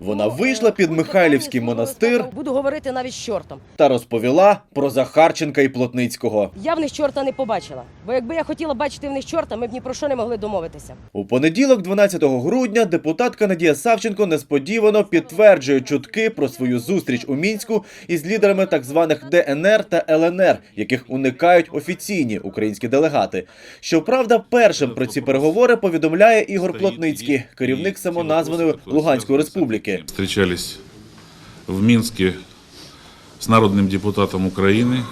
Вона вийшла під Михайлівський монастир Буду говорити навіть з чортом. та розповіла про Захарченка і Плотницького. Я в них чорта не побачила. Бо якби я хотіла бачити в них чорта, ми б ні про що не могли домовитися. У понеділок, 12 грудня, депутатка Надія Савченко несподівано підтверджує чутки про свою зустріч у мінську із лідерами так званих ДНР та ЛНР, яких уникають офіційні українські делегати. Щоправда, першим про ці переговори повідомляє Ігор Плотницький, керівник самоназваної Луганської республіки. Встречались в Минске с народным депутатом Украины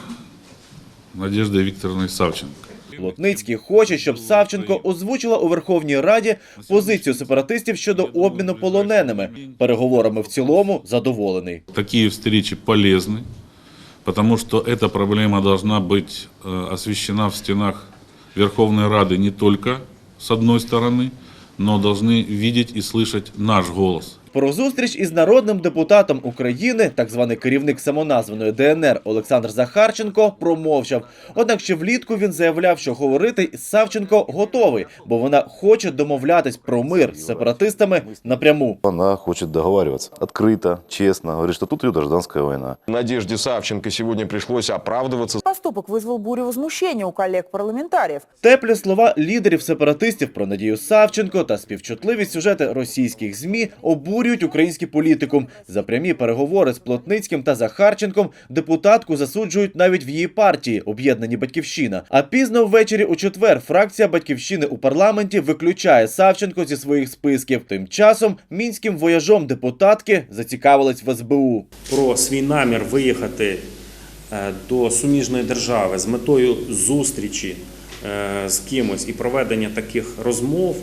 Надеждой Викторовной Савченко. Плотницький хоче, щоб Савченко озвучила у Верховній Раді позицію сепаратистів щодо обміну полоненими. Переговорами в цілому задоволений. Такие встречи полезны, потому что эта проблема должна быть э, освещена в стенах Верховной Рады не только с одной стороны, но должны видеть и слышать наш голос. Про зустріч із народним депутатом України, так званий керівник самоназваної ДНР Олександр Захарченко, промовчав. Однак ще влітку він заявляв, що говорити із Савченко готовий, бо вона хоче домовлятись про мир з сепаратистами напряму. Она хочет договариваться открыто, честно. Говорит, что тут идет гражданская война. Надежде Савченко сегодня пришлось оправдываться. Поступок вызвал бурю возмущения у коллег-парламентариев. Теплі слова лідерів сепаратистів про Надію Савченко та співчутливі сюжети російських змі обурюють український політикум. За прямі переговори з Плотницьким та Захарченком депутатку засуджують навіть в її партії об'єднані Батьківщина. А пізно ввечері у четвер фракція Батьківщини у парламенті виключає Савченко зі своїх списків. Тим часом мінським вояжом депутатки зацікавились в СБУ. про свій намір виїхати е, до суміжної держави з метою зустрічі е, з кимось і проведення таких розмов,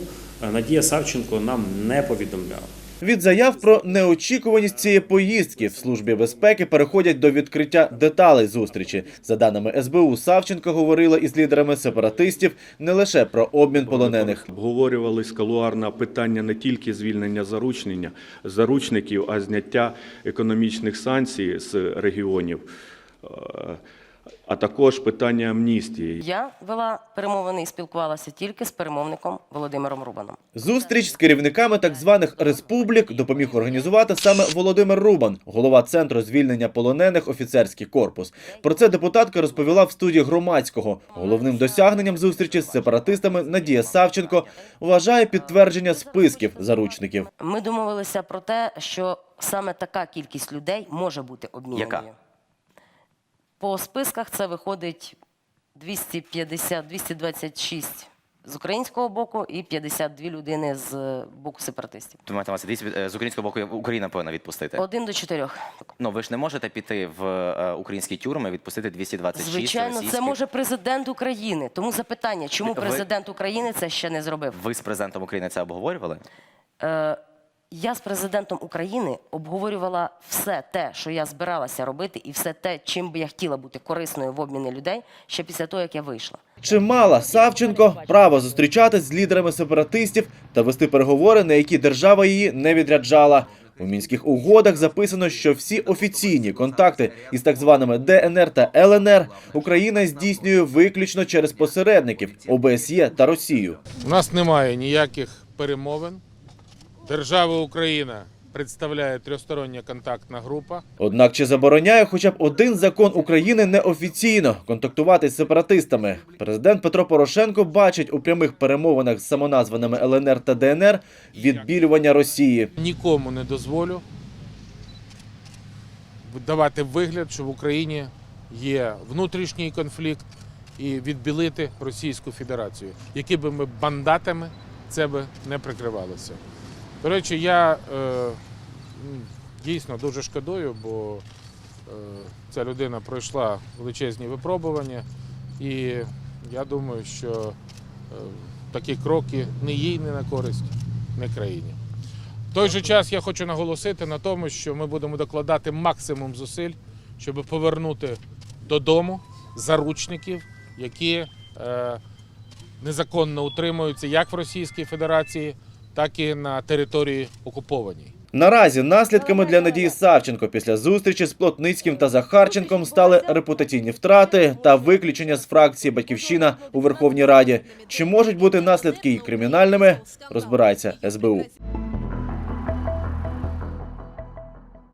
е, Надія Савченко нам не повідомляла. Від заяв про неочікуваність цієї поїздки в службі безпеки переходять до відкриття деталей зустрічі. За даними СБУ, Савченко говорила із лідерами сепаратистів не лише про обмін полонених. Обговорювали скалуарно питання не тільки звільнення заручнення, заручників, а зняття економічних санкцій з регіонів, е, а також питання амністії. Я вела перемовини і спілкувалася тільки з перемовником Володимиром Рубаном. Зустріч з керівниками так званих республік допоміг організувати саме Володимир Рубан, голова центру звільнення полонених офіцерський корпус. Про це депутатка розповіла в студії громадського. Головним досягненням зустрічі з сепаратистами Надія Савченко вважає підтвердження списків заручників. Ми домовилися про те, що саме така кількість людей може бути обміняною. Яка? По списках це виходить 250-226 з українського боку і 52 людини з боку сепаратистів. Ви маєте е, з українського боку Україна повинна відпустити. Один до чотирьох. Ну ви ж не можете піти в е, українські тюрми, відпустити 226 Звичайно, це може президент України. Тому запитання, чому Ви- президент України це ще не зробив? Ви з президентом України це обговорювали? Е, я з президентом України обговорювала все те, що я збиралася робити, і все те, чим би я хотіла бути корисною в обміні людей, ще після того, як я вийшла. Чи мала Савченко право зустрічатись з лідерами сепаратистів та вести переговори, на які держава її не відряджала? У мінських угодах записано, що всі офіційні контакти із так званими ДНР та ЛНР Україна здійснює виключно через посередників ОБСЄ та Росію. У нас немає ніяких перемовин. Держава Україна представляє трьохстороння контактна група. Однак чи забороняє хоча б один закон України неофіційно контактувати з сепаратистами? Президент Петро Порошенко бачить у прямих перемовинах з самоназваними ЛНР та ДНР відбілювання Росії. Нікому не дозволю давати вигляд, що в Україні є внутрішній конфлікт і відбілити Російську Федерацію, які би ми бандатами це би не прикривалося. До речі, я е, дійсно дуже шкодую, бо е, ця людина пройшла величезні випробування, і я думаю, що е, такі кроки не їй, не на користь, не країні. В той же час я хочу наголосити на тому, що ми будемо докладати максимум зусиль, щоб повернути додому заручників, які е, незаконно утримуються як в Російській Федерації, так і на території окупованій. Наразі наслідками для Надії Савченко після зустрічі з Плотницьким та Захарченком стали репутаційні втрати та виключення з фракції Батьківщина у Верховній Раді. Чи можуть бути наслідки і кримінальними? Розбирається СБУ.